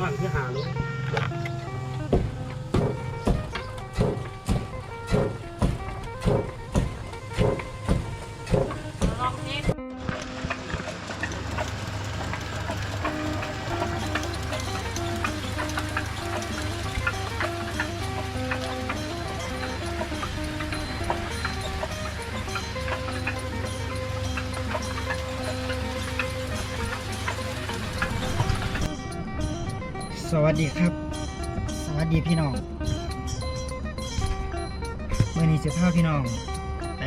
ว่างที่หาลูก เมื่อนี้จะพาพี่น้องไป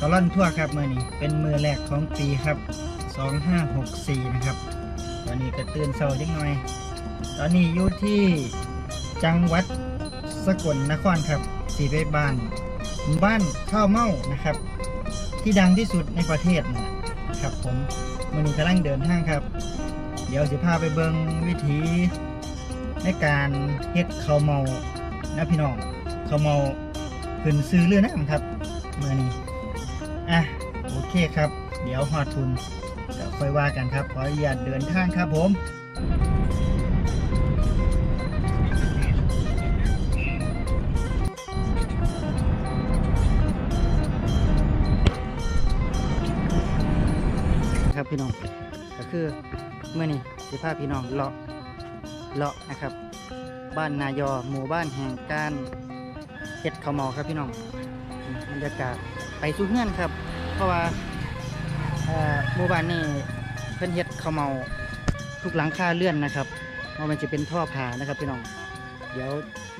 ตลอนทั่วครับเมื่อนี้เป็นมือแรกของปีครับ2564นะครับ ตอนนี้ก็ตื่นเช้าจังหน่อย ตอนนี้อยู่ที่จังหวัดสกลนครครับสีไปบ้านบ้านข้าวเม่านะครับ ที่ดังที่สุดในประเทศนะครับผมมื่อนี้กำลังเดินทางครับ เดี๋ยวสิพาไปเบิงวิธีในการเฮ็ดข้าวเมานะพี่น้องข้าวเมา ขึ้นซื้อเรือนะครับเมื่อนี้อะโอเคครับ เดี๋ยวฮอดทุนเดี๋ยวค่อยว่ากันครับขออนุญาตเดินทางครับผมครับพี่น้องก็คือเมื่อนี้สิพาพี่น้องเลาะเลาะนะครับ บ้านนายอหมู่บ้านแห่งการ เฮ็ดข้าวเมาครับพี่น้องบรรยากาศไปสู่เฮือนครับ เพราะว่าหมู่บ้านนี้เพิ่นเฮ็ดข้าวเมาทุกหลังคาเลื่อนนะครับว่ามันจะเป็นท่อผ่านะครับพี่น้อง เดี๋ยว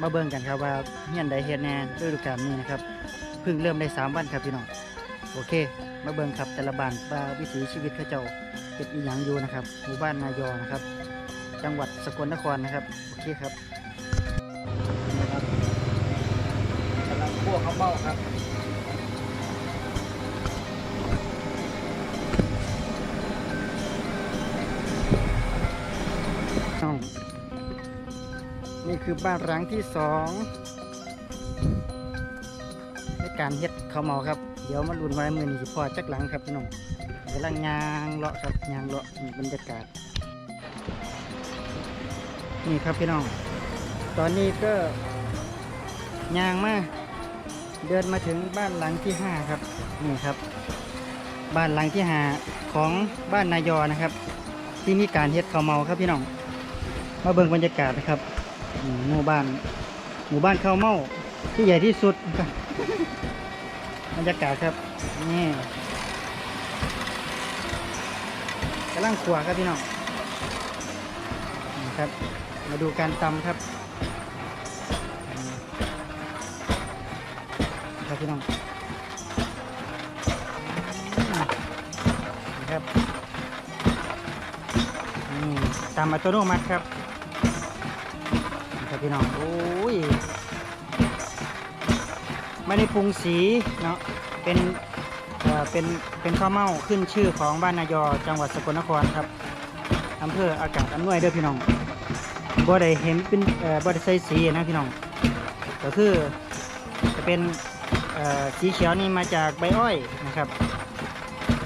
มาเบิ่งกันครับว่าเฮียนใดเฮ็ดแน่ฤดูกาลนี้นะครับเพิ่งเริ่มได้สามวันครับพี่น้องโอเค มาเบิ่งครับแต่ละบ้านว่าวิถีชีวิตเขาเจ้าเป็นอีหยังอยู่นะครับหมู่บ้านนายอนะครับ จังหวัดสกลนครนะครับโอเคครับ พวกเขาเบ้าครับนี่คือบ้านร้างที่สองในการเฮ็ดข้าวเมาครับ เดี๋ยวมาลุ้นไว้มือนี้สิพอจักหลังครับพี่น้องกำลังยางเลาะครับยางเลาะบรรยากาศ นี่ครับพี่น้อง ตอนนี้ก็ยางมา เดินมาถึงบ้านหลังที่ห้าครับนี่ครับ บ้านหลังที่ห้าของบ้านนายอนะครับ ที่มีการเฮ็ดข้าวเมาครับพี่น้องมาเบิ่งบรรยากาศนะครับหมู่บ้าน หมู่บ้านข้าวเมาที่ใหญ่ที่สุดบรรยากาศครับนี่กำลังขัวครับพี่น้องนี่ครับ มาดูการตำครับ ตำอัตโนมัติครับครับพี่น้องโอ้ยไม่ได้ปรุงสีเนาะเป็นเอ่อเป็นเป็นข้าวเม่าขึ้นชื่อของบ้านนายอจังหวัดสกลนครครับอำเภออากาศอำนวยเด้อพี่น้องบ่ได้เห็นเป็นเอ่อบ่ได้ใส่สีนะพี่น้องก็คือจะเป็นเอ่อสีเขียวนี่มาจากใบอ้อยนะครับ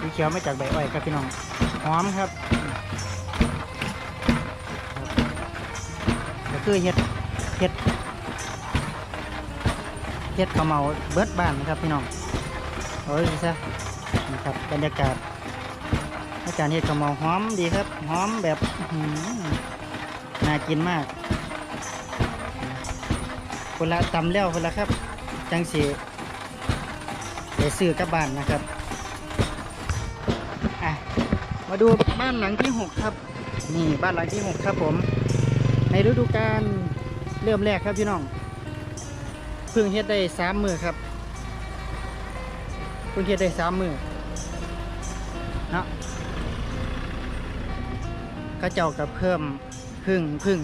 สีเขียวมาจากใบอ้อยครับพี่น้องหอมครับ คือเห็ดเห็ดเห็ดข้าเมาเบิดบ้านนะครับพี่น้องโอ้ยซะนี่ครับบรรยากาศอาการเห็ดข้าเมาหอมดีครับหอมแบบน่ากินมากคนละตำแล้วคนละครับ จังสีไปซื้อกลับบ้านนะครับอะมาดูบ้านหลังที่หกครับ นี่บ้านหลังที่หกครับผม ในฤดูกาลเริ่มแรกครับพี่น้องเพิ่งเฮ็ดได้สามมือครับเพิ่งเฮ็ดได้สามมือนะเข้าเจ้ากับเพิ่มพึ่งพึ่ง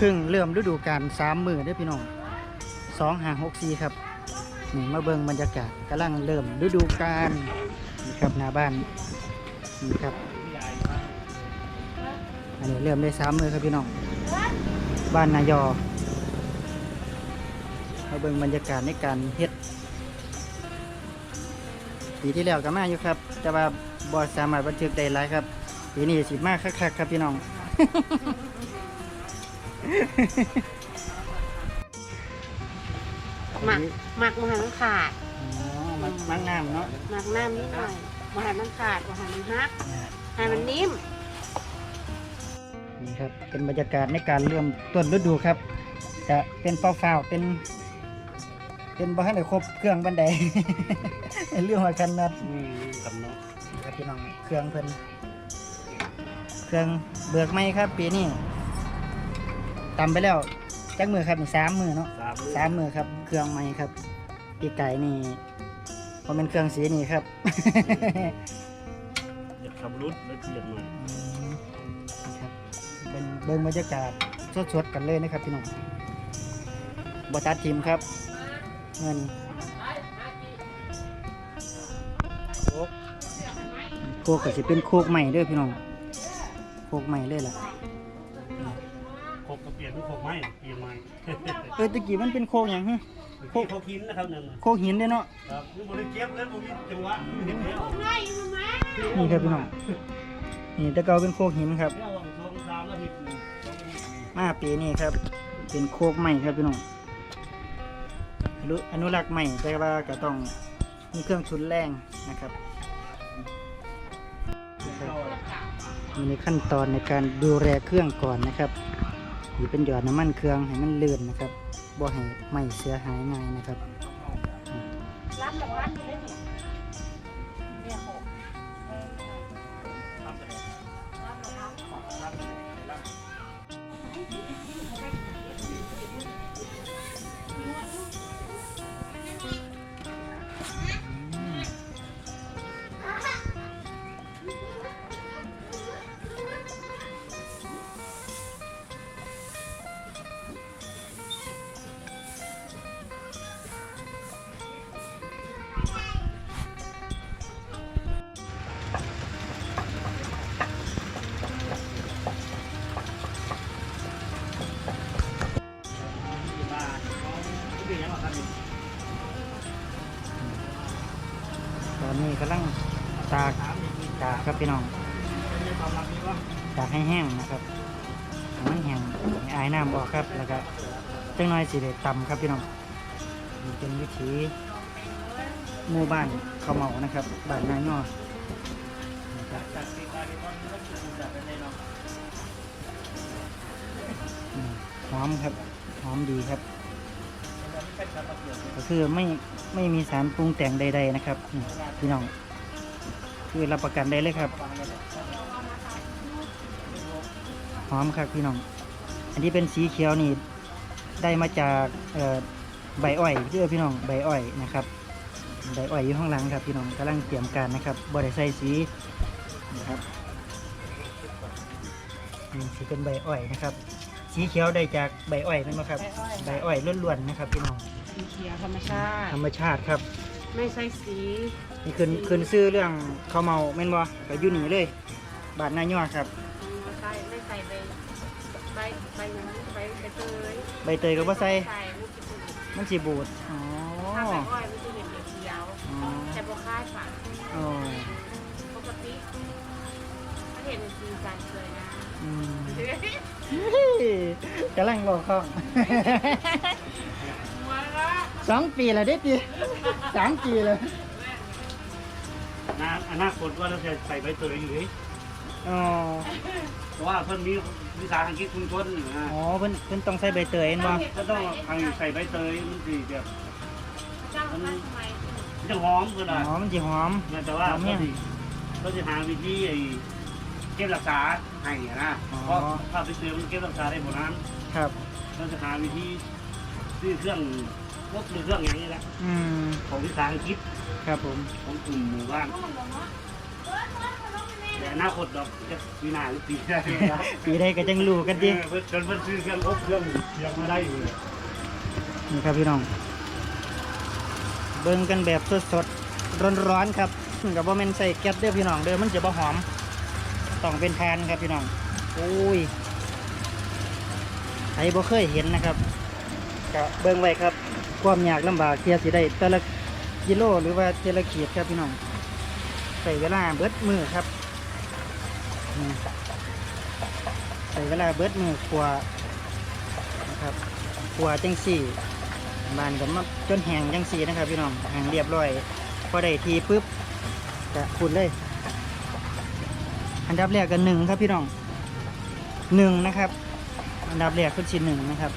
พึ่งเริ่มฤดูกาลสามมือเด้อพี่น้องสองหาหกสี่ครับนี่มาเบิ่งบรรยากาศกำลังเริ่มฤดูกาลนี่ครับหน้าบ้านนี่ครับอันนี้เริ่มได้สามมือครับพี่น้อง บ้านนายอมาเบิ่งบรรยากาศในการเฮ็ดปีที่แล้วก็มาอยู่ครับ แต่ว่าบอสามารถบันทึกได้หลายครับปีนี้สิมากคักๆครับพี่น้องหมักหมักมาให้มันขาดอ๋อมันมันน้ำเนาะหมักน้ำนิดหน่อยมาให้มันขาดมาให้มันฮักให้มันนิ่ม นี่ครับ เป็นบรรยากาศในการเริ่มต้นฤดูครับจะเป็นเฝ้าวๆเป็น เป็นบ้านไหนครบเครื่องบันได เรื่องหัวคันนัดอืมกับเนาะครับพี่น้องเครื่องเพิ่นเครื่องเบิกไหมครับ ปีนี้ตำไปแล้วจักมือครับนี่สามมือเนาะสามสามมือครับ เครื่องไหมครับปีไก่นี่พอเป็นเครื่องสีนี่ครับอยากขับรถแล้วเทียบหน่อยนะครับ เป็นเบิ่งบรรยากาศสดๆกันเลยนะครับพี่น้องบตัดทีมครับ เงินโคกโคกก็สิเป็นโคกใหม่เด้อพี่น้องโคกใหม่เลยล่ะโคกกระเปลี่ยนเป็นโคกไม้เปลี่ยนไม้เออตะกี้มันเป็นโคกอย่างฮะโคกเขาหินนะครับนั่นน่ะโคกหินเด้อเนาะครับคือบริเก็บแล้วบริจังหวะเห็นแล้วนี่ครับพี่น้องนี่แต่เก่าเป็นโคกหินครับแล้วสองสา มาปีนี้ครับ เป็นโคกใหม่ครับพี่น้องอนุรักษ์ใหม่แต่ว่าก็ต้องมีเครื่องชุนแรงนะครับมีในขั้นตอนในการดูแลเครื่องก่อนนะครับนี่เป็นหยอดน้ำมันเครื่องให้มันเลื่อนนะครับบ่ให้ไหม้เสียหายง่ายนะครับ พี่น้องเป็นควากให้แห้งนะครับให้มันแห้งให้อายน้ำออกครับ แล้วก็จังน้อยสิได้ตำครับพี่น้องนี่เป็นวิถีหมู่บ้านเขาเหมานะครับบ้านนายอนะครับจัดปีการที่เขาต้องนในเนาะอืมหอมครับหอมดีครับ ก็คือไม่ไม่มีสารปรุงแต่งใด ๆ นะครับพี่น้อง คือรับประกันได้เลยครับหอมครับพี่น้อง อันนี้เป็นสีเขียวนี่ได้มาจากเอ่อใบอ้อยเชื่อพี่น้องใบอ้อยนะครับใบอ้อยอยู่ข้างหลังครับพี่น้องกำลังเตรียมการนะครับบริใส่สีนะครับนี่สีเป็นใบอ้อยนะครับ สีเขียวได้จากใบอ้อยนั่นไหมครับ ใบอ้อยล้วนๆนะครับพี่น้องสีเขียวธรรมชาติ ธรรมชาติครับ ไม่ใช่สีนี่คืนคืนซื้อเรื่องข้าวเมาแม่นบ่ก็อยู่นี่เลย บาทนายอครับ ไม่ใส่ไม่ใส่ใบใบใบนั้นใบใบเตยใบเตยก็บ่ใส่ใส่ลูกจิ๋วมันสิบูดอ๋อถ้าใบอ้อยมันจะเห็นเขียวอ๋อแต่บค่ายฝาอ๋อปกติถ้าเห็นเป็นสีสันเลยนะอืมกำลังบอกข้องมาละ สองปีแล้วเด็ดดิสามปีเลยนาอนาคตว่าเราจะใส่ใบเตยอยู่เลยอ๋อเพราะว่าเพิ่นมีวิสาหกิจชุมชนนะอ๋อเพิ่นเพิ่นต้องใส่ใบเตยเห็นบ่ก็ต้องทางใส่ใบเตยมันสิแบบเจ้าท่านทำไมมันจะหอมก็ได้อ๋อมันสิหอมแต่ว่าหอมเนี่เขายสิเขาจะหาวิธีไอ้เก็บรักษาให้นะอ๋อเพราะถ้าไปซื้อมันเก็บรักษาได้บ่นานครับเราจะหาวิธีซื้อเครื่องพว กซื้อเครื่องอย่างนี้แหละอืมของวิสาหกิจครับผม ของกลุ่มหมู่บ้านแต่อนาคตดอกจะปีหน้าหรือปีหน้าปีใดก็จังรู้กันดิเพิ่นจนเพิ่นซื้อเครื่องอบเครื่องเสียงมาได้อยู่เลยนี่ครับพี่น้อง เบิ่งกันแบบสดๆร้อนๆครับกับว่าแม่นใส่แก๊สเด้อพี่น้องเด้อมันจะบ่หอมต้องเป็นแทนครับพี่น้องโอ้ยใครบ่เคยเห็นนะครับก็เบิ่งไว้ครับ ความยากลำบากเทียสิได้แต่ละกิโลหรือว่าแต่ละขีดครับพี่น้องใส่เวลาเบิดมือครับใส่เวลาเบิดมือกว่านะครับขัวจังสี่บานกับมาจนแห้งจังสี่นะครับ พี่น้องแห้งเรียบร้อย พอได้ทีปุ๊บจะขุดเลยอันดับแรกกันหนึ่งครับพี่น้องหนึ่งนะครับ อันดับแรกคือชิ้นหนึ่งนะครับ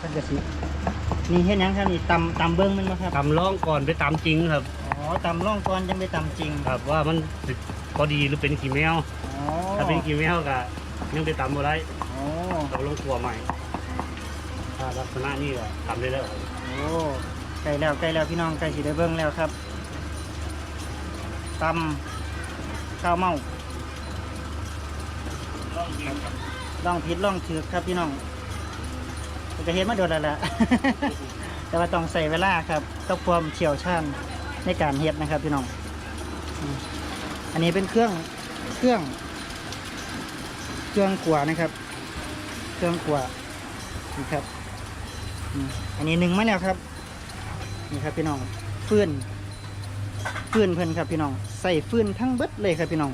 ก็จะสินี่เห็นยังครับนี่ตำตำเบิ้งมันมาครับ ตำล่องก่อนไปตำจริงครับ อ๋อตำร่องก่อนยังไปตำจริงครับว่ามันสิพอดีหรือเป็นขี้แมว อ๋อถ้าเป็นขี้แมวก็ยังไปตำบ่ได้อ๋อต้องลงครัวใหม่ถ้าลักษณะนี้ก็ทำได้แล้วโอ้ใกล้แล้วใกล้แล้วพี่น้องใกล้สิได้เบิ้งแล้วครับตำข้าวเมาล่องจริงครับล่องผิดล่องถือครับพี่น้องมัน จะเห็นมาโดนแล้วล่ะแต่ว่าต้องใส่เวลาครับต้องความเชี่ยวชาญในการเฮ็ดนะครับพี่น้อง อันนี้เป็นเครื่องเครื่อง เครื่องกลัวนะครับ เครื่องกลัวนี่ครับอันนี้หนึ่งมาแล้วครับ นี่ครับพี่น้องฟืนฟืนเพิ่นครับพี่น้อง ใส่ฟืนทั้งเบิดเลยครับพี่น้อง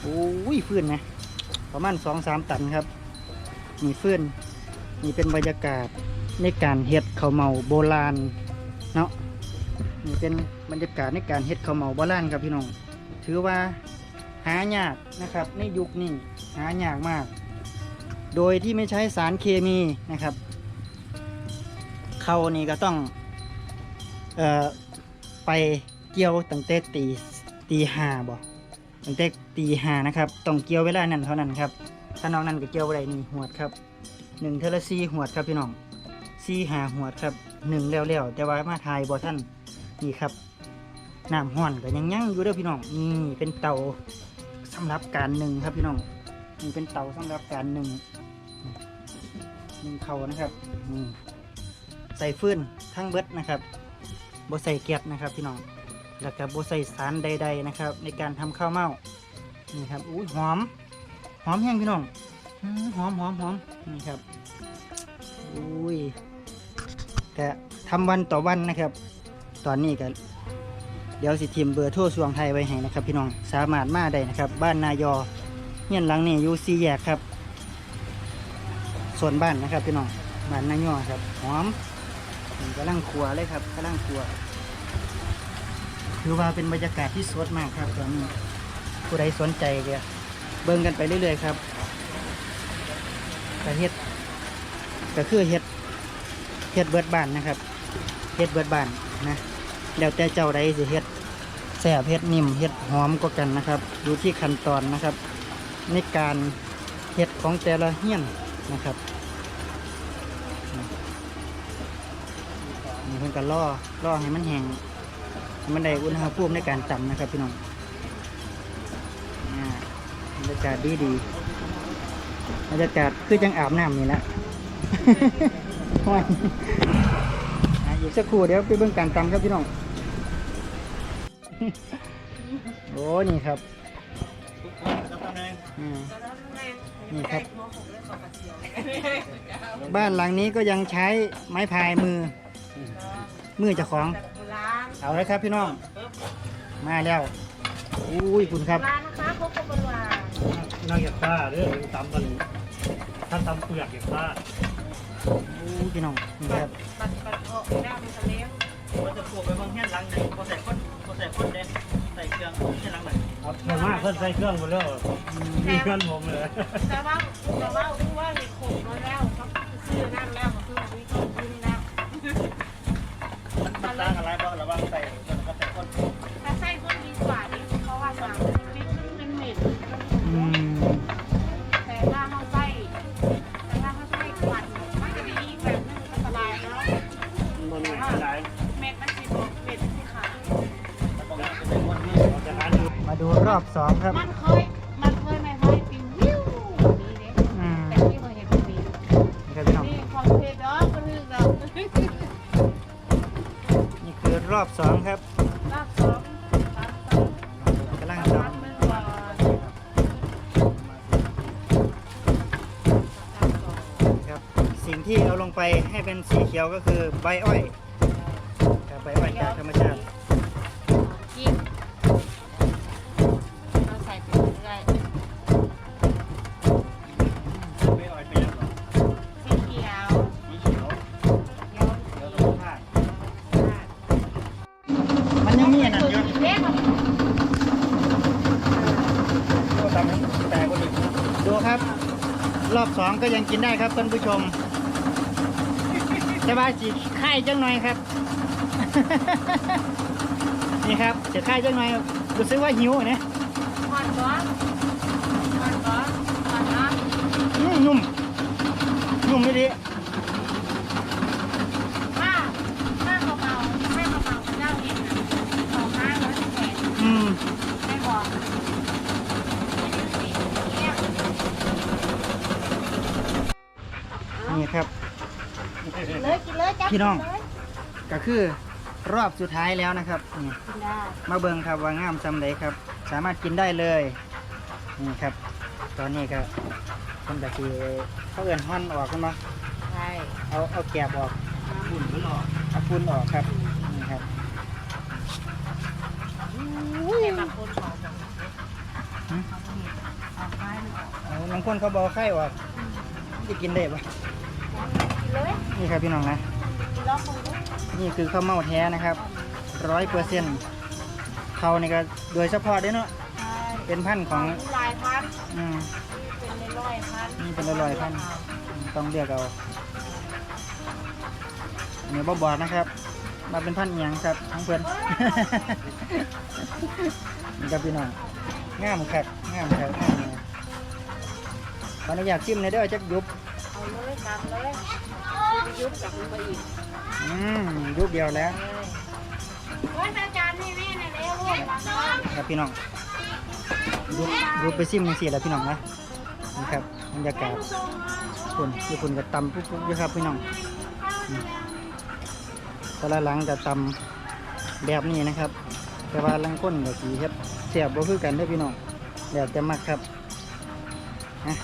โอ้ยฟืนนะประมาณสองสามตันครับมีฟืน นี่เป็นบรรยากาศในการเฮ็ดข้าวเมาโบราณเนาะนี่เป็นบรรยากาศในการเฮ็ดข้าวเมาโบราณครับพี่น้อง ถือว่าหายากนะครับ ในยุคนี้หายากมาก โดยที่ไม่ใช้สารเคมีนะครับเขานี่ก็ต้องเอ่อไปเกี่ยวตั้งแต่ตีตีห้าบ่ตั้งแต่ตีหานะครับต้องเกี่ยวเวลานั้นเท่านั้นครับถ้าน้องนั้นก็เกี่ยวอะไรนี่หวดครับ หนึ่งเทละซีหวดครับพี่น้องซีหาหวดครับหนึ่งแล้วแล้วแต่ว่ามาทายบอท่านนี่ครับน้ำห่อนก็ยังยั่งอยู่เด้อพี่น้องนี่เป็นเตาสำหรับการหนึ่งครับพี่น้องนี่เป็นเตาสำหรับการหนึ่งหนึ่งเขานะครับนี่ใส่ฟืนทั้งเบิดนะครับบ่ใส่เกียดนะครับพี่น้องแล้วก็บใส่สารใด ๆนะครับ ในการทำข้าวเม่านี่ครับอุ้ยหอมหอมแห้งพี่น้อง หอมหอมหอมนี่ครับอุ้ยแต่ทำวันต่อวันนะครับ ตอนนี้ก็เดี๋ยวสิทีมเบอร์โทรสวงไทยไว้ให้นะครับ พี่น้องสามารถมาได้นะครับ บ้านนายอเงี้ยหลังนี่อยู่ซีแยกครับ ส่วนบ้านนะครับพี่น้องบ้านนายอครับหอมนี่กำลังครัวเลยครับกำลังครัวถือว่าเป็นบรรยากาศที่สดมากครับตอนนี้ผู้ใดสนใจก็เบิ่งกันไปเรื่อยๆครับ แต่เฮ็ดก็คือเฮ็ดเฮ็ดเบิดบ้านนะครับเฮ็ดเบิดบ้านนะแล้วแต่เจ้าใดสิเฮ็ดแซ่บเฮ็ดนิ่มเฮ็ดหอมก็กันนะครับอยู่ที่ขั้นตอนนะครับในการเฮ็ดของแต่ละเฮี้ยนนะครับนี่เพิ่นก็ล่อล่อให้มันแห้งมันได้อุณหภูมิในการจำนะครับพี่น้องอ่าบรรยากาศดีดี รรยากาศคือจังอาบน้ำนี่แหละห้อยอะอีกสักครู่เดี๋ยวไปเบิ่งการตำครับพี่น้อง โอ้นี่ครับอืมนี่ครับ บ้านหลังนี้ก็ยังใช้ไม้พายมือ มือเจ้าของร้านเอาเลยครับพี่น้อง มาแล้วอุ้ยคุณครับร้านนะคะพบกับเป็นว่านั่งอยากซ่าเรื่องตำมัน ถ้าตำเปลือกอยากซ่าอู้พี่น้องนี่ครับปัดปัดออกด้านทะเลเราจะปลูกไปบางเฮี้ยนหลังไหนพอใส่ข้นพอใส่ข้นเด้ใส่เครื่องเฮี้ยนหลังไหนครับส่วนมากเพิ่นใส่เครื่องหมดแล้วมีเครื่องผมเลยแต่ว่าแต่ว่ารู้ว่าเห็ดขมมาแล้วเขาซื้อนั่นแล้วเขาซื้ออันนี้เขาซื้อนี่ อบสองครับ มันเคย มันเคยไม่ค่อยปิววิวนี่เด้อืมแต่ที่เคยเห็นเป็นปีนี่ครับพี่น้อง นี่ของเพจดอกก็นึกเรานี่คือรอบสองครับรอบสองสามสองกำลังสามทำหนึ่งก่อนสามสองครับ สิ่งที่เอาลงไปให้เป็นสีเขียวก็คือใบอ้อยครับใบอ้อยจากธรรมชาติ องก็ยังกินได้ครับท่านผู้ชม แต่ว่าสีไข่จังหน่อยครับ นี่ครับจะไข่จังหน่อยรู้สึกว่าหิวนะก่อนก่อนก่อนก่อนก่อนนะอืมนุ่มนุ่มไม่ดี ถ้าถ้าเบาๆให้เบาๆเจ้าเองนะสองห้าร้อยสิบแปด อืม ไม่บอกเนี่ย นี่ครับ เลยกินเลยจ้าพี่น้องกิเลยก็คือรอบสุดท้ายแล้วนะครับนี่กินได้มาเบิ่งครับว่างามซำใดครับ สามารถกินได้เลยนี่ครับ ตอนนี้ก็คนตะกี้เขาเอื่นห่อนออกกันมาใช่เอาเอาแกบออก ฝุ่นมันออกเอาฟุ้นออกครับนี่ครับแต่บางคนขอบอกหืมเอาไม้มันออกเอาบางคนเขาบอกไข่ออกจะกินได้ปะกิ นเลยนี่ครับพี่น้องนะกินแล้วคงรู้นี่คือข้าวเม่าแท้นะครับร้อยเปอร์เซ็นต์เขานี่ก็โดยเฉพาะเด้อเนาะใช่เป็นพันธุ์ของหลายพันอืมเป็นร้อยๆพันนี่เป็นร้อยๆพันต้องเลือกเอาอันนี้บ่บอกนะครับ มาเป็นพันธุ์อิหยังครับทั้งเพื่อนนี่ครับพี่น้องงามครับงามครับงามเลยขออนุญาตชิมในอยเด้อจักยุบเอาเลยตามเลย ยุบกับมันไปอีกอืมยุบเดียวแล้วโอ้ยอาจารย์นี่แม่เนี่ยเร็วลูกมาซ้อมครับพี่น้องยุบยุบไปซิมจังสี่แหล้วพี่น้องนะนี่ครับบรรยากาศคุณญี่ปุ่นกับตำปุ๊บๆอยู่ครับพี่น้องแต่ละหลังจะตำแบบนี้นะครับ แต่ว่าลังก้นกับสีเฮ็ดเสียบบ่คือกันเด้พี่น้องเดี๋ยวจะมักครับนะ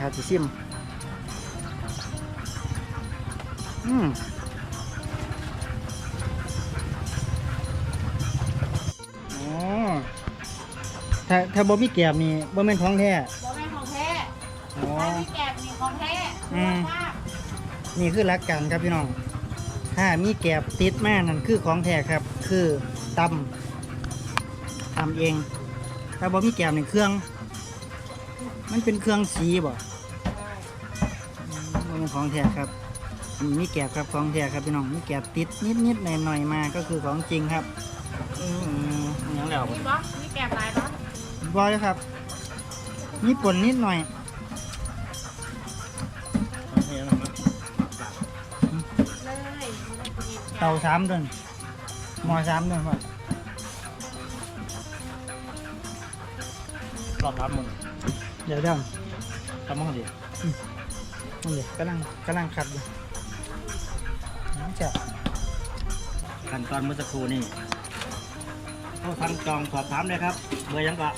ครับซิม ถ้าถ้าบ่มีแกบนี่บ่แม่นของแท้บ่แม่นของแท้อ๋อถ้ามีแกบนี่ของแท้อืมว่านี่คือหลักการครับพี่น้อง ถ้ามีแกบติดมานั่นคือของแท้ครับ คือตำตำเอง ถ้าบ่มีแกบนี่เครื่อง มันเป็นเครื่องสีบ่อืมบ่เป็นของแท้ครับ นี่มีแกบครับของแท้ครับพี่น้องมีแกบติดนิดๆหน่อยๆมาก็คือของจริงครับอืมอยังแล้วมีบ่มีแกบหลายบ่บอยครับมีป่นนิดหน่อยนี่นะมั้งเลยเตาสามเดือนหมอสามเดือนครับรอบรับมึงเดี๋ยวเดี๋ยวทำมั่งดินี่เดี๋ยวกำลังกำลังขัดอยู่น้ำ จะขั้นตอนเมื่อสักครู่นี่โทรสั่งจองสอบถามเลยครับเบอร์ยังกะ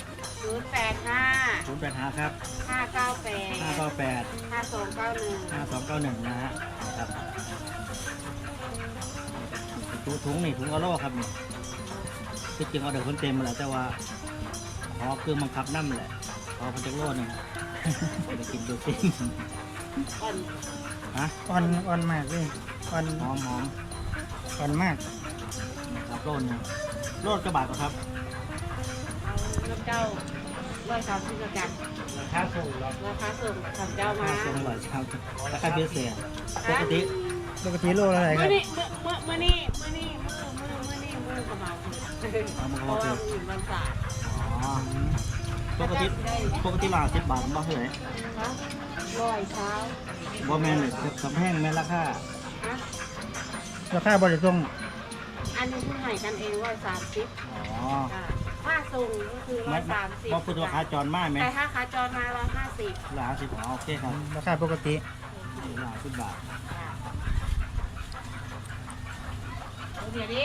ศูนย์แปดห้าศูนย์แปดห้าครับห้าเก้าแปดห้าเก้าแปดห้าสองเก้าหนึ่งห้าสองเก้าหนึ่งนะฮะครับถุงถุงนี่ถุงกะโลครับนี่ที่จริงเอาเดี๋ยวคนเต็มมาแล้วแต่ว่าขอคือบังคับน้ำแหละขอคนจักโลหนึงไปกินดูสิก่อนฮะอ่อนอ่อนมากเลย อ่อนหอมหอมอ่อนมากครับโลหนึงโลกระบาดครับเอาน้ำเจ้าร้อยสามสิบกรัมราคาสูงแล้วราคาส่งทำเจ้ารามาคาสูงร้อยครับราคาพิเศษปกติปกติโลละเท่าไร่คเมื่รัอบนี้เมื่อเมื่อเมื่อนี้เมื่อนี้เมื่อเมื่อเมื่อนี้เมื่อกระเป๋าเพราะว่าอยู่วันศาสตร์อ๋อปกติปกติละสิบบาทบ่เท่าไหร่ร้อยเช้าบ่แม่นเลยเกือบแห้งแม่ราคา ฮะราคาบริสุทธิ์อันนี้เพิ่งให้กันเองร้อยสามสิบอ๋ออ่าค่าส่งก็คือร้ไม่อยสามสิบบ่พูดว่าขาจรมากไหมแต่ถ้าขาจรมาร้อยห้าสิบละห้าสิบอ๋อโอเคครับราคาปกติละสิบบาทเดี๋ยวดิ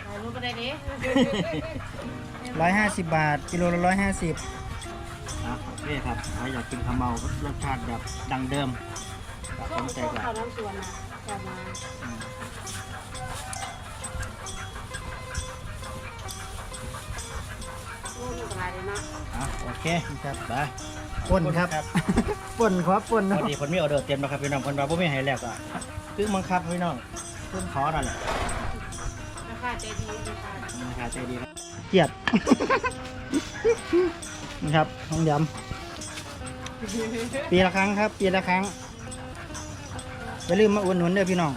ถ่ายรูปไปได้ดิร้อยห้าสิบบาท กิโลละร้อยห้าสิบอะโอเคครับใครอยากกินข้าวเมารสชาติแบบดังเดิมก็ช่ว สงนใจช่วงก่อนเขาน้ำสวนนะจะมาอืมลูกอะไรเลยนะอะโอเคครับไปป่นครับครับป่นครับป่นพเนาะอดีคนมีออเดอร์เต็มแล้วครับพี่น้องคนเราบ่มีให้แล้วก็คือบังคับพี่น้องเพิ่งขอนั่นแหละราคาใจดีราคาราคาใจดีครับเกลียดนี่ครับห้องยำปีละครั้งครับ ปีละครั้ง อย่าลืมมาอุดหนุนเด้อพี่น้อง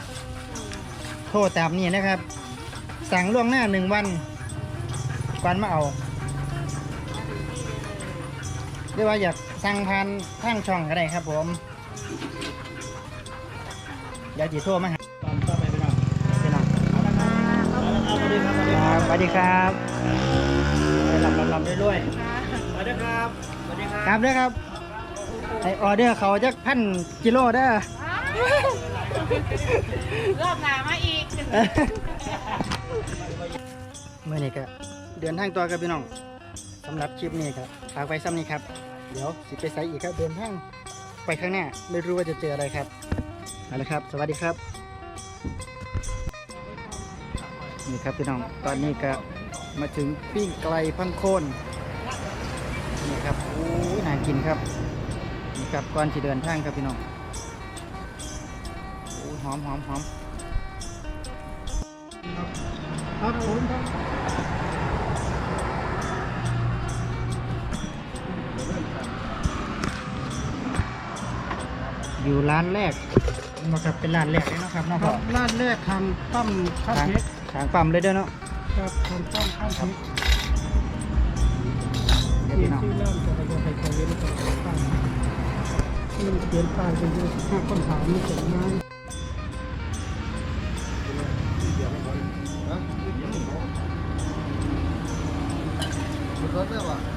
โทรตามนี้นะครับ สั่งล่วงหน้าหนึ่งวันก่อนมาเอาหรือว่าอยากสั่งผ่านทางช่องก็ได้ครับผมอยากจีโทรมาหาตอนต่อไปพี่น้องพี่น้องเอาละครับเอาละครับสวัสดีครับสวัสดีคครับรับสวัสดีครับลำลำลำด้วยๆสวัสดีครับสวัสดีครับครับเด้อครับไอออเดอร์เขาจะพันกิโลเด้อ รอบหน้ามาอีกเมื่อนี้ก็เดินทางตัวกับพี่น้องสำหรับคลิปนี้ครับฝากไว้ซ้ำนี้ครับ เดี๋ยวสิไปใส่อีกครับเดินทางไปข้างหน้าไม่รู้ว่าจะเจออะไรครับเอาละครับ สวัสดีครับ นี่ครับพี่น้องตอนนี้ก็มาถึงปิ้งไกลพังโคนนี่ครับโอ้ยน่ากินครับนี่ครับก่อนที่เดินทางครับพี่น้อง หอมหอมหอมครับผมครับอยู่ร้านแรกนะครับเป็นร้านแรกเลยเนาะครับเนาะคพ่รัอบร้านแรกทำตั้มข้าวทางเค้กทางปั๊มเลยเด้อเนาะครับทำตั้มข้าวเค้กเดี๋ยวที่พี่น้องที่เริ่มจะไปใส่ของเรียนต่อไปที่มันเปลี่ยนป้ายเป็นเยอะห้าคนถามมีส่งงาน อ่าน